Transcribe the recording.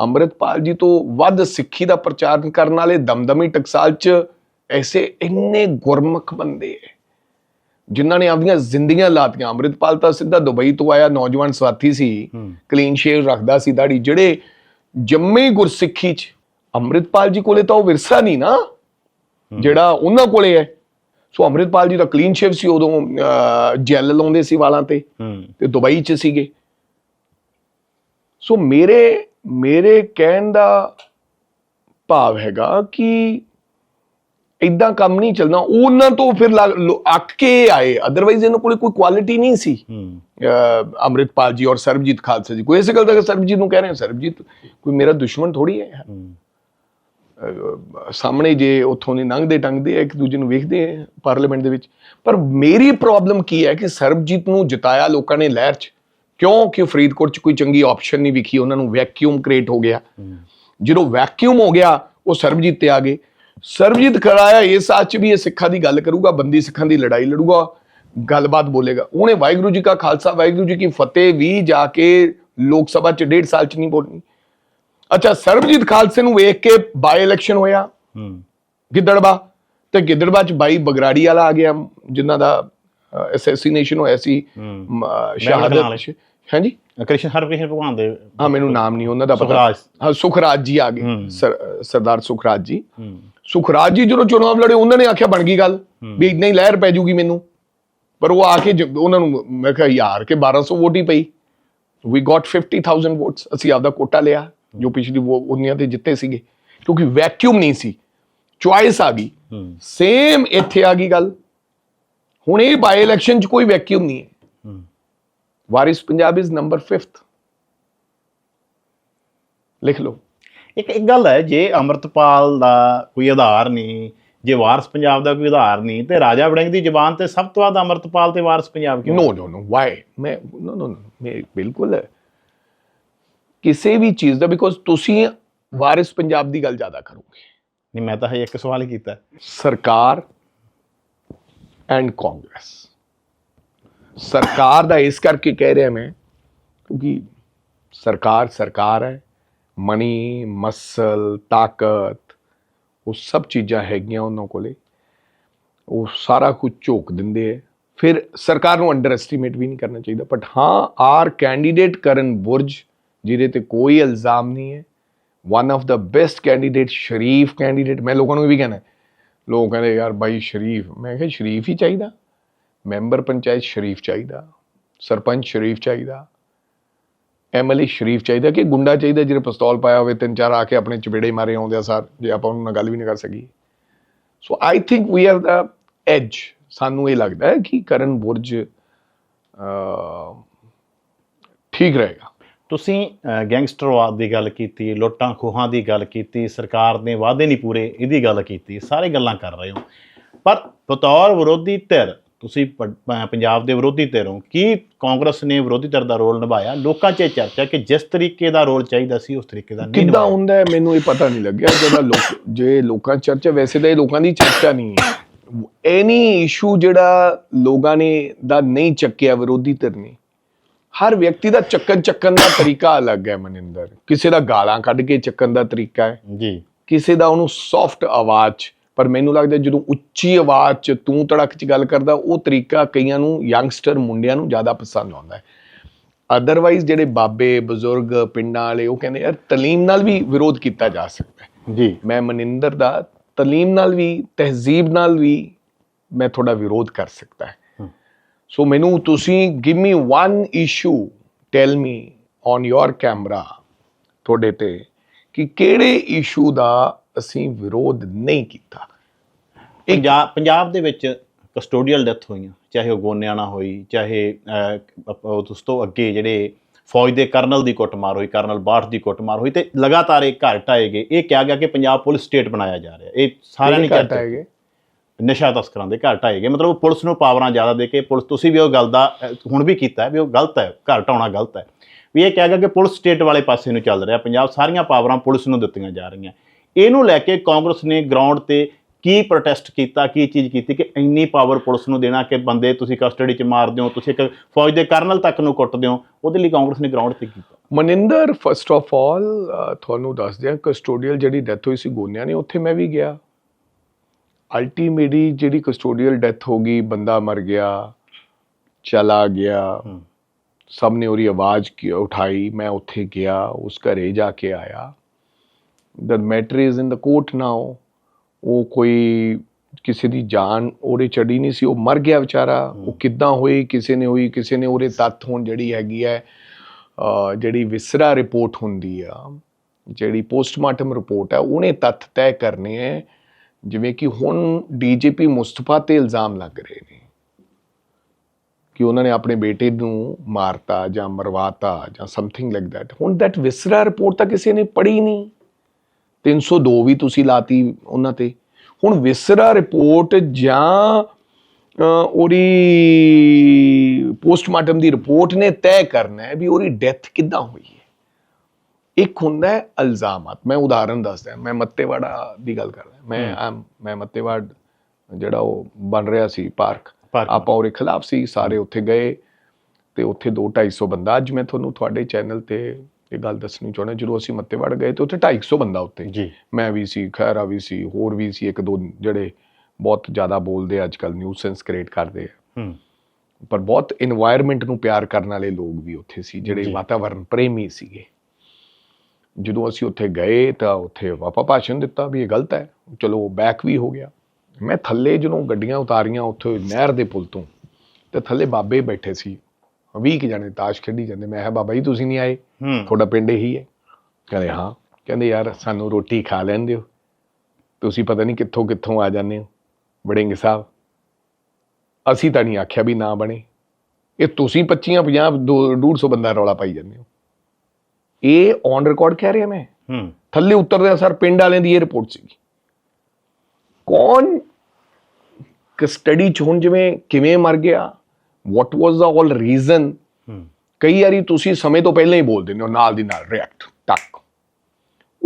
ਅੰਮ੍ਰਿਤਪਾਲ ਜੀ ਤੋਂ ਵੱਧ ਸਿੱਖੀ ਦਾ ਪ੍ਰਚਾਰ ਕਰਨ ਵਾਲੇ ਦਮਦਮੀ ਟਕਸਾਲ 'ਚ ਐਸੇ ਇੰਨੇ ਗੁਰਮੁਖ ਬੰਦੇ ਹੈ ਜਿਨ੍ਹਾਂ ਨੇ ਆਪਣੀਆਂ ਜ਼ਿੰਦਗੀਆਂ ਲਾਤੀਆਂ। ਅੰਮ੍ਰਿਤਪਾਲ ਤਾਂ ਸਿੱਧਾ ਦੁਬਈ ਤੋਂ ਆਇਆ ਨੌਜਵਾਨ ਸਾਥੀ ਸੀ ਕਲੀਨ ਸ਼ੇਵ ਰੱਖਦਾ ਸੀ ਦਾੜੀ ਜਿਹੜੇ ਜੰਮੇ ਗੁਰਸਿੱਖੀ 'ਚ ਅੰਮ੍ਰਿਤਪਾਲ ਜੀ ਕੋਲੇ ਤਾਂ ਉਹ ਵਿਰਸਾ ਨਹੀਂ ਨਾ ਜਿਹੜਾ ਉਹਨਾਂ ਕੋਲੇ ਹੈ ਸੋ ਅੰਮ੍ਰਿਤਪਾਲ ਜੀ ਦਾ ਕਲੀਨ ਸ਼ੇਵ ਸੀ ਉਦੋਂ ਜੈਲ ਲਾਉਂਦੇ ਸੀ ਵਾਲਾਂ ਤੇ ਤੇ ਦੁਬਈ 'ਚ ਸੀਗੇ। ਸੋ ਮੇਰੇ ਮੇਰੇ ਕਹਿਣ ਦਾ ਭਾਵ ਹੈਗਾ ਕਿ ਇਦਾਂ ਕੰਮ ਨਹੀਂ ਚੱਲਣਾ। ਉਹਨਾਂ ਤੋਂ ਫਿਰ ਅੱਕ ਕੇ ਆਏ। ਅਦਰਵਾਈਜ਼ ਇਹਨਾਂ ਕੋਲੇ ਕੋਈ ਕੁਆਲਿਟੀ ਨਹੀਂ ਸੀ। ਅੰਮ੍ਰਿਤਪਾਲ ਜੀ ਔਰ ਸਰਬਜੀਤ ਖਾਲਸਾ ਜੀ। ਕੋਈ ਇਸੇ ਗੱਲ ਦਾ ਸਰਬਜੀਤ ਨੂੰ ਕਹਿ ਰਹੇ ਸਰਬਜੀਤ ਕੋਈ ਮੇਰਾ ਦੁਸ਼ਮਣ ਥੋੜੀ ਹੈ ਸਾਹਮਣੇ ਜੇ ਉੱਥੋਂ ਦੀ ਲੰਘਦੇ ਟੰਗਦੇ ਆ ਇੱਕ ਦੂਜੇ ਨੂੰ ਵੇਖਦੇ ਆ ਪਾਰਲੀਮੈਂਟ ਦੇ ਵਿੱਚ। ਪਰ ਮੇਰੀ ਪ੍ਰੋਬਲਮ ਕੀ ਹੈ ਕਿ ਸਰਬਜੀਤ ਨੂੰ ਜਿਤਾਇਆ ਲੋਕਾਂ ਨੇ ਲਹਿਰ 'ਚ। ਕਿਉਂ ਕਿ ਫਰੀਦਕੋਟ 'ਚ ਕੋਈ ਚੰਗੀ ਆਪਸ਼ਨ ਨਹੀਂ ਵਿਖੀ ਉਹਨਾਂ ਨੂੰ ਵੈਕਿਊਮ ਕ੍ਰੀਏਟ ਹੋ ਗਿਆ। ਜਦੋਂ ਵੈਕਿਊਮ ਹੋ ਗਿਆ ਉਹ ਸਰਬਜੀਤ ਤੇ ਆ ਗਏ। ਸਰਬਜੀਤ ਖੜਾਇਆ ਇਹ ਸੱਚ ਵੀ ਇਹ ਸਿੱਖਾਂ ਦੀ ਗੱਲ ਕਰੂਗਾ ਬੰਦੀ ਸਿੱਖਾਂ ਦੀ ਲੜਾਈ ਲੜੂਗਾ ਗੱਲਬਾਤ ਬੋਲੇਗਾ। ਉਹਨੇ ਵਾਹਿਗੁਰੂ ਜੀ ਕਾ ਖਾਲਸਾ ਵਾਹਿਗੁਰੂ ਜੀ ਕੀ ਫਤਿਹ ਵੀ ਜਾ ਕੇ ਲੋਕ ਸਭਾ 'ਚ ਡੇਢ ਸਾਲ 'ਚ ਨਹੀਂ ਬੋਲਣੀ। ਅੱਛਾ ਸਰਬਜੀਤ ਖਾਲਸੇ ਨੂੰ ਵੇਖ ਕੇ ਬਾਈ ਇਲੈਕਸ਼ਨ ਹੋਇਆ। ਹੂੰ। ਗਿੱਦੜਬਾ। ਤੇ ਗਿੱਦੜਬਾ 'ਚ ਬਾਈ ਬਗਰਾੜੀ ਵਾਲਾ ਆ ਗਿਆ ਜਿਨ੍ਹਾਂ ਦਾ ਅਸੈਸੀਨੇਸ਼ਨ ਹੋਇਆ ਸੀ। ਸ਼ਹਾਦਤ ਹਾਂਜੀ? ਕ੍ਰਿਸ਼ਨ ਹਰਕ੍ਰਿਸ਼ਨ ਭਗਵਾਨ ਦੇ ਹਾਂ ਮੈਨੂੰ ਨਾਮ ਨਹੀਂ ਉਹਨਾਂ ਦਾ ਪਤਾ। ਸੁਖਰਾਜ। ਹਾਂ ਸੁਖਰਾਜ ਜੀ ਆ ਗਏ। ਸਰਦਾਰ ਸੁਖਰਾਜ ਜੀ। ਸੁਖਰਾਜ ਜੀ ਜਦੋਂ ਚੁਣਾਵ ਲੜੇ ਉਹਨਾਂ ਨੇ ਆਖਿਆ ਬਣ ਗਈ ਗੱਲ ਵੀ ਇੰਨਾ ਹੀ ਲਹਿਰ ਪੈ ਜੂਗੀ ਮੈਨੂੰ। ਪਰ ਉਹ ਆ ਕੇ ਉਹਨਾਂ ਨੂੰ ਮੈਂ ਕਿਹਾ ਯਾਰ ਕਿ 1200 ਵੋਟ ਹੀ ਪਈ। ਵੀ ਗਾਟ 50000 ਵੋਟਸ ਅਸੀਂ ਆਪਦਾ ਕੋਟਾ ਲਿਆ ਜੋ ਪਿਛਲੀ ਉਹ ਉਨੀਆਂ ਤੇ ਜਿੱਤੇ ਸੀਗੇ। ਕਿਉਂਕਿ ਵੈਕਿਊਮ ਨਹੀਂ ਸੀ। ਚੁਆਇਸ ਆ ਗਈ। ਸੇਮ ਇੱਥੇ ਆ ਗਈ ਗੱਲ। ਹੁਣ ਇਹ ਬਾਈ ਇਲੈਕਸ਼ਨ 'ਚ ਕੋਈ ਵੈਕਿਊਮ ਨਹੀਂ ਹੂੰ। ਵਾਰਿਸ ਪੰਜਾਬ ਇਜ਼ ਨੰਬਰ 5th ਲਿਖ ਲਓ। ਇੱਕ ਇੱਕ ਗੱਲ ਹੈ ਜੇ ਅਮਰਤਪਾਲ ਦਾ ਕੋਈ ਆਧਾਰ ਨਹੀਂ ਜੇ ਵਾਰਸ ਪੰਜਾਬ ਦਾ ਕੋਈ ਆਧਾਰ ਨਹੀਂ ਤੇ ਰਾਜਾ ਵੜਿੰਗ ਦੀ ਜ਼ੁਬਾਨ ਤੇ ਸਭ ਤੋਂ ਵੱਧ ਅਮਰਤਪਾਲ ਤੇ ਵਾਰਸ ਪੰਜਾਬ ਕਿਉਂ ਨੋ ਨੋ ਨੋ ਵਾਈ ਮੈਂ ਨੋ ਨੋ ਮੈਂ ਬਿਲਕੁਲ ਕਿਸੇ ਵੀ ਚੀਜ਼ ਦਾ ਬਿਕੋਜ਼ ਤੁਸੀਂ ਵਾਰਿਸ ਪੰਜਾਬ ਦੀ ਗੱਲ ਜ਼ਿਆਦਾ ਕਰੋਗੇ। ਨਹੀਂ ਮੈਂ ਤਾਂ ਹਜੇ ਇੱਕ ਸਵਾਲ ਕੀਤਾ। ਸਰਕਾਰ ਐਂਡ ਕਾਂਗਰਸ ਸਰਕਾਰ ਦਾ ਇਸ ਕਰਕੇ ਕਹਿ ਰਿਹਾ ਮੈਂ, ਕਿਉਂਕਿ ਸਰਕਾਰ ਸਰਕਾਰ ਹੈ ਮਨੀ ਮਸਲ, ਤਾਕਤ, ਉਹ ਸਭ ਚੀਜ਼ਾਂ ਹੈਗੀਆਂ ਉਹਨਾਂ ਕੋਲੇ। ਉਹ ਸਾਰਾ ਕੁਝ ਝੋਕ ਦਿੰਦੇ ਹੈ ਫਿਰ ਸਰਕਾਰ ਨੂੰ ਅੰਡਰ ਐਸਟੀਮੇਟ ਵੀ ਨਹੀਂ ਕਰਨਾ ਚਾਹੀਦਾ। ਬਟ ਹਾਂ ਆਰ ਕੈਂਡੀਡੇਟ ਕਰਨ ਬੁਰਜ, ਜਿਹਦੇ ਤੇ ਕੋਈ ਇਲਜ਼ਾਮ ਨਹੀਂ ਹੈ one of the best candidate Sharif candidate ਮੈਂ ਲੋਕਾਂ ਨੂੰ ਇਹ ਵੀ ਕਹਿਣਾ ਲੋਕ ਕਹਿੰਦੇ, ਯਾਰ ਬਾਈ ਸ਼ਰੀਫ। ਮੈਂ ਕਿਹਾ, ਸ਼ਰੀਫ ਹੀ ਚਾਹੀਦਾ। ਮੈਂਬਰ ਪੰਚਾਇਤ ਸ਼ਰੀਫ ਚਾਹੀਦਾ, ਸਰਪੰਚ ਸ਼ਰੀਫ ਚਾਹੀਦਾ, ਐਮਐਲਏ ਸ਼ਰੀਫ ਚਾਹੀਦਾ, ਕਿ ਗੁੰਡਾ ਚਾਹੀਦਾ ਜਿਹੜੇ ਪਿਸਤੌਲ ਪਾਇਆ ਹੋਵੇ, ਤਿੰਨ ਚਾਰ ਆ ਕੇ ਆਪਣੇ ਚਪੇੜੇ ਮਾਰੇ ਆਉਂਦੇ ਆ ਸਰ, ਜੇ ਆਪਾਂ ਉਹਨਾਂ ਨਾਲ ਗੱਲ ਵੀ ਨਹੀਂ ਕਰ ਸਕੀਏ। So I think we are the edge ਸਾਨੂੰ ਇਹ ਲੱਗਦਾ ਹੈ ਕਿ ਕਰਨ ਬੁਰਜ ਠੀਕ ਰਹੇਗਾ। ਤੁਸੀਂ ਗੈਂਗਸਟਰਵਾਦ ਦੀ ਗੱਲ ਕੀਤੀ, ਲੁੱਟਾਂ ਖੋਹਾਂ ਦੀ ਗੱਲ ਕੀਤੀ, ਸਰਕਾਰ ਨੇ ਵਾਅਦੇ ਨਹੀਂ ਪੂਰੇ, ਇਹਦੀ ਗੱਲ ਕੀਤੀ, ਸਾਰੇ ਗੱਲਾਂ ਕਰ ਰਹੇ ਹੋ। ਪਰ ਬਤੌਰ ਵਿਰੋਧੀ ਧਿਰ ਤੁਸੀਂ ਪੰਜਾਬ ਦੇ ਵਿਰੋਧੀ ਧਿਰ ਹੋ ਕੀ ਕਾਂਗਰਸ ਨੇ ਵਿਰੋਧੀ ਧਿਰ ਦਾ ਰੋਲ ਨਿਭਾਇਆ? ਲੋਕਾਂ 'ਚ ਚਰਚਾ ਕਿ ਜਿਸ ਤਰੀਕੇ ਦਾ ਰੋਲ ਚਾਹੀਦਾ ਸੀ ਉਸ ਤਰੀਕੇ ਦਾ ਨਹੀਂ ਕਿੱਦਾਂ ਹੁੰਦਾ ਮੈਨੂੰ ਇਹ ਪਤਾ ਨਹੀਂ ਲੱਗਿਆ ਜਦੋਂ ਲੋਕ ਜੇ ਲੋਕਾਂ ਚਰਚਾ ਵੈਸੇ ਤਾਂ ਇਹ ਲੋਕਾਂ ਦੀ ਚਰਚਾ ਨਹੀਂ ਹੈ। ਐਨੀ ਇਸ਼ੂ ਜਿਹੜਾ ਲੋਕਾਂ ਨੇ ਦਾ ਨਹੀਂ ਚੱਕਿਆ ਵਿਰੋਧੀ ਧਿਰ ਨੇ। ਹਰ ਵਿਅਕਤੀ ਦਾ ਚੱਕਣ ਚੱਕਣ ਦਾ ਤਰੀਕਾ ਅਲੱਗ ਹੈ ਮਨਿੰਦਰ। ਕਿਸੇ ਦਾ ਗਾਲਾਂ ਕੱਢ ਕੇ ਚੱਕਣ ਦਾ ਤਰੀਕਾ ਹੈ। ਜੀ। ਕਿਸੇ ਦਾ ਉਹਨੂੰ ਸੌਫਟ ਆਵਾਜ਼ ਪਰ ਮੈਨੂੰ ਲੱਗਦਾ ਜਦੋਂ ਉੱਚੀ ਆਵਾਜ਼ 'ਚ ਤੂੰ ਤੜਕ 'ਚ ਗੱਲ ਕਰਦਾ ਉਹ ਤਰੀਕਾ ਕਈਆਂ ਨੂੰ ਯੰਗਸਟਰ ਮੁੰਡਿਆਂ ਨੂੰ ਜ਼ਿਆਦਾ ਪਸੰਦ ਆਉਂਦਾ ਹੈ। ਅਦਰਵਾਈਜ਼ ਜਿਹੜੇ ਬਾਬੇ ਬਜ਼ੁਰਗ ਪਿੰਡਾਂ ਵਾਲੇ ਉਹ ਕਹਿੰਦੇ ਯਾਰ ਤਲੀਮ ਨਾਲ ਵੀ ਵਿਰੋਧ ਕੀਤਾ ਜਾ ਸਕਦਾ ਹੈ। ਜੀ। ਮੈਂ ਮਨਿੰਦਰ ਦਾ ਤਲੀਮ ਨਾਲ ਵੀ ਤਹਿਜ਼ੀਬ ਨਾਲ ਵੀ ਮੈਂ ਥੋੜਾ ਵਿਰੋਧ ਕਰ ਸਕਦਾ ਹੈ। ਸੋ ਮੈਨੂੰ ਤੁਸੀਂ give me one issue tell me on your camera ਤੁਹਾਡੇ ਤੇ ਕਿ ਕਿਹੜੇ ਇਸ਼ੂ ਦਾ ਅਸੀਂ ਵਿਰੋਧ ਨਹੀਂ ਕੀਤਾ। ਪੰਜਾਬ ਪੰਜਾਬ ਦੇ ਵਿੱਚ ਕਸਟੋਡੀਅਲ ਡੈਥ ਹੋਈਆਂ ਚਾਹੇ ਉਹ ਗੋਨਿਆਣਾ ਹੋਈ ਚਾਹੇ ਉਸ ਤੋਂ ਅੱਗੇ ਜਿਹੜੇ ਫੌਜ ਦੇ ਕਰਨਲ ਦੀ ਕੁੱਟਮਾਰ ਹੋਈ ਕਰਨਲ ਬਾਠ ਦੀ ਕੁੱਟਮਾਰ ਹੋਈ ਤੇ ਲਗਾਤਾਰ ਇਹ ਘਰ ਢਾਏ ਗਏ। ਇਹ ਕਿਹਾ ਗਿਆ ਕਿ ਪੰਜਾਬ ਪੁਲਿਸ ਸਟੇਟ ਬਣਾਇਆ ਜਾ ਰਿਹਾ। ਇਹ ਸਾਰਿਆਂ ਨੇ ਘੱਟ ਹੈਗੇ ਨਸ਼ਾ ਤਸਕਰਾਂ ਦੇ ਘਰ ਢਾਏ ਗਏ। ਮਤਲਬ ਪੁਲਿਸ ਨੂੰ ਪਾਵਰਾਂ ਜ਼ਿਆਦਾ ਦੇ ਕੇ ਪੁਲਿਸ ਤੁਸੀਂ ਵੀ ਉਹ ਗੱਲ ਦਾ ਹੁਣ ਵੀ ਕੀਤਾ ਵੀ ਉਹ ਗਲਤ ਹੈ ਘਰ ਢਾਉਣਾ ਗਲਤ ਹੈ। ਵੀ ਇਹ ਕਿਹਾ ਗਿਆ ਕਿ ਪੁਲਿਸ ਸਟੇਟ ਵਾਲੇ ਪਾਸੇ ਨੂੰ ਚੱਲ ਰਿਹਾ। ਪੰਜਾਬ ਸਾਰੀਆਂ ਪਾਵਰਾਂ ਪੁਲਿਸ ਨੂੰ ਦਿੱਤੀਆਂ ਜਾ ਰਹੀਆਂ। ਇਹਨੂੰ ਲੈ ਕੇ ਕਾਂਗਰਸ ਨੇ ਗਰਾਊਂਡ ਤੇ ਕੀ ਪ੍ਰੋਟੈਸਟ ਕੀਤਾ ਕੀ ਚੀਜ਼ ਕੀਤੀ ਕਿ ਇੰਨੀ ਪਾਵਰ ਪੁਲਿਸ ਨੂੰ ਦੇਣਾ ਕਿ ਬੰਦੇ ਤੁਸੀਂ ਕਸਟਡੀ 'ਚ ਮਾਰਦੇ ਹੋ ਤੁਸੀਂ ਇੱਕ ਫੌਜ ਦੇ ਕਰਨਲ ਤੱਕ ਨੂੰ ਕੁੱਟਦੇ ਹੋ ਉਹਦੇ ਲਈ ਕਾਂਗਰਸ ਨੇ ਗਰਾਊਂਡ ਤੇ ਕੀਤਾ? ਮਨਿੰਦਰ ਫਸਟ ਆਫ ਆਲ ਤੁਹਾਨੂੰ ਦੱਸ ਦਿਆਂ ਕਸਟੋਡੀਅਲ ਜਿਹੜੀ ਡੈਥ ਹੋਈ ਸੀ ਗੋਨਿਆਂ ਨੇ ਉੱਥੇ ਮੈਂ ਵੀ ਗਿਆ। ਅਲਟੀਮੇਟਲੀ ਜਿਹੜੀ ਕਸਟੋਡੀਅਲ ਡੈਥ ਹੋ ਗਈ ਬੰਦਾ ਮਰ ਗਿਆ ਚਲਾ ਗਿਆ। ਸਭ ਨੇ ਉਹਦੀ ਆਵਾਜ਼ ਕੀ ਉਠਾਈ ਮੈਂ ਉੱਥੇ ਗਿਆ ਉਸ ਘਰੇ ਜਾ ਕੇ ਆਇਆ। The matter is in the court now ਉਹ ਕੋਈ ਕਿਸੇ ਦੀ ਜਾਨ ਉਹਦੇ ਚੜੀ ਨਹੀਂ ਸੀ ਉਹ ਮਰ ਗਿਆ ਵਿਚਾਰਾ ਉਹ ਕਿੱਦਾਂ ਹੋਈ ਕਿਸੇ ਨੇ ਹੋਈ ਕਿਸੇ ਨੇ ਉਹਦੇ ਤੱਥ ਹੁਣ ਜਿਹੜੀ ਹੈਗੀ ਹੈ ਜਿਹੜੀ ਵਿਸਰਾ ਰਿਪੋਰਟ ਹੁੰਦੀ ਆ ਜਿਹੜੀ ਪੋਸਟਮਾਰਟਮ ਰਿਪੋਰਟ ਹੈ ਉਹਨੇ ਤੱਥ ਤੈਅ ਕਰਨੇ ਹੈ ਜਿਵੇਂ ਕਿ ਹੁਣ ਡੀਜੀਪੀ ਮੁਸਤਫਾ ਤੇ ਇਲਜ਼ਾਮ ਲੱਗ ਰਹੇ ਨੇ ਕਿ ਉਹਨਾਂ ਨੇ ਆਪਣੇ ਬੇਟੇ ਨੂੰ ਮਾਰਤਾ ਜਾਂ ਮਰਵਾਤਾ ਜਾਂ ਸਮਥਿੰਗ ਲਾਈਕ that ਹੁਣ that ਵਿਸਰਾ ਰਿਪੋਰਟ ਤਾਂ ਕਿਸੇ ਨੇ ਪੜ੍ਹੀ ਨਹੀਂ। 302 ਵੀ ਤੁਸੀਂ ਲਾਤੀ ਉਹਨਾਂ ਤੇ। ਹੁਣ ਵਿਸਰਾ ਰਿਪੋਰਟ ਜਾਂ ਉਹਦੀ ਪੋਸਟਮਾਰਟਮ ਦੀ ਰਿਪੋਰਟ ਨੇ ਤੈਅ ਕਰਨਾ ਹੈ ਵੀ ਉਹਦੀ ਡੈਥ ਕਿੱਦਾਂ ਹੋਈ ਹੈ। ਇੱਕ ਹੁੰਦਾ ਹੈ ਇਲਜ਼ਾਮਾਤ ਮੈਂ ਉਦਾਹਰਨ ਦੱਸਦਾ ਮੈਂ ਮੱਤੇਵਾੜਾ ਦੀ ਗੱਲ ਕਰ ਰਿਹਾ ਮੈਂ ਮੈਂ ਮੱਤੇਵਾੜ ਜਿਹੜਾ ਉਹ ਬਣ ਰਿਹਾ ਸੀ ਪਾਰਕ। ਪਾਰਕ। ਆਪਾਂ ਉਹਦੇ ਖਿਲਾਫ ਸੀ ਸਾਰੇ ਉੱਥੇ ਗਏ ਤੇ ਉੱਥੇ 2 250 ਬੰਦਾ। ਅੱਜ ਮੈਂ ਤੁਹਾਨੂੰ ਤੁਹਾਡੇ ਚੈਨਲ ਤੇ ਇਹ ਗੱਲ ਦੱਸਣੀ ਚਾਹੁੰਦਾ ਜਦੋਂ ਅਸੀਂ ਮੱਤੇਵਾੜ ਗਏ ਤੇ ਉੱਥੇ 250 ਬੰਦਾ ਉੱਤੇ ਜੀ। ਮੈਂ ਵੀ ਸੀ ਖੈਰਾ ਵੀ ਸੀ ਹੋਰ ਵੀ ਸੀ ਇੱਕ ਦੋ ਜਿਹੜੇ ਬਹੁਤ ਜ਼ਿਆਦਾ ਬੋਲਦੇ ਅੱਜ ਕੱਲ ਨਿਊਸੈਂਸ ਕ੍ਰੀਏਟ ਕਰਦੇ ਹੂੰ। ਪਰ ਬਹੁਤ এনवायरमेंट ਨੂੰ ਪਿਆਰ ਕਰਨ ਵਾਲੇ ਲੋਕ ਵੀ ਉੱਥੇ ਸੀ ਜਿਹੜੇ ਵਾਤਾਵਰਨ ਪ੍ਰੇਮੀ ਸੀਗੇ। ਜਦੋਂ ਅਸੀਂ ਉੱਥੇ ਗਏ ਤਾਂ ਉੱਥੇ ਵਾਪਾ ਭਾਸ਼ਣ ਦਿੱਤਾ ਵੀ ਇਹ ਗਲਤ ਹੈ ਚਲੋ ਬੈਕ ਵੀ ਹੋ ਗਿਆ। ਮੈਂ ਥੱਲੇ ਜਦੋਂ ਗੱਡੀਆਂ ਉਤਾਰੀਆਂ ਉੱਥੇ ਨਹਿਰ ਦੇ ਪੁਲ ਤੋਂ ਤੇ ਥੱਲੇ ਬਾਬੇ ਬੈਠੇ ਸੀ। 20 ਕੁ ਜਣੇ ਤਾਸ਼ ਖੇਡੀ ਜਾਂਦੇ। ਮੈਂ ਕਿਹਾ ਬਾਬਾ ਜੀ ਤੁਸੀਂ ਨਹੀਂ ਆਏ? ਤੁਹਾਡਾ ਪਿੰਡ ਇਹੀ ਹੈ। ਕਹਿੰਦੇ ਹਾਂ। ਕਹਿੰਦੇ ਯਾਰ ਸਾਨੂੰ ਰੋਟੀ ਖਾ ਲੈਂਦੇ ਹੋ ਤੁਸੀਂ ਪਤਾ ਨਹੀਂ ਕਿੱਥੋਂ ਕਿੱਥੋਂ ਆ ਜਾਂਦੇ ਹੋ ਵੜਿੰਗ ਸਾਹਿਬ। ਅਸੀਂ ਤਾਂ ਨਹੀਂ ਆਖਿਆ ਵੀ ਨਾ ਬਣੇ। ਇਹ ਤੁਸੀਂ 25 50 150 ਬੰਦਾ ਰੌਲਾ ਪਾਈ ਜਾਂਦੇ ਹੋ। ਇਹ ਔਨ ਰਿਕਾਰਡ ਕਹਿ ਰਿਹਾ ਮੈਂ। ਹੂੰ। ਥੱਲੇ ਉਤਰਦੇ ਸਰ ਪਿੰਡ ਵਾਲਿਆਂ ਦੀ ਇਹ ਰਿਪੋਰਟ ਸੀ ਕੌਣ ਕਸਟਡੀ ਚ ਹੁਣ ਜਿਵੇਂ ਕਿਵੇਂ ਮਰ ਗਿਆ? ਵਾਟ ਵਾਸ ਦਾ ਆਲ ਰੀਜ਼ਨ ਕਈ ਵਾਰੀ ਤੁਸੀਂ ਸਮੇਂ ਤੋਂ ਪਹਿਲਾਂ ਹੀ ਬੋਲ ਦਿੰਦੇ ਹੋ ਨਾਲ ਦੀ ਨਾਲ ਰਿਐਕਟ ਟੱਕ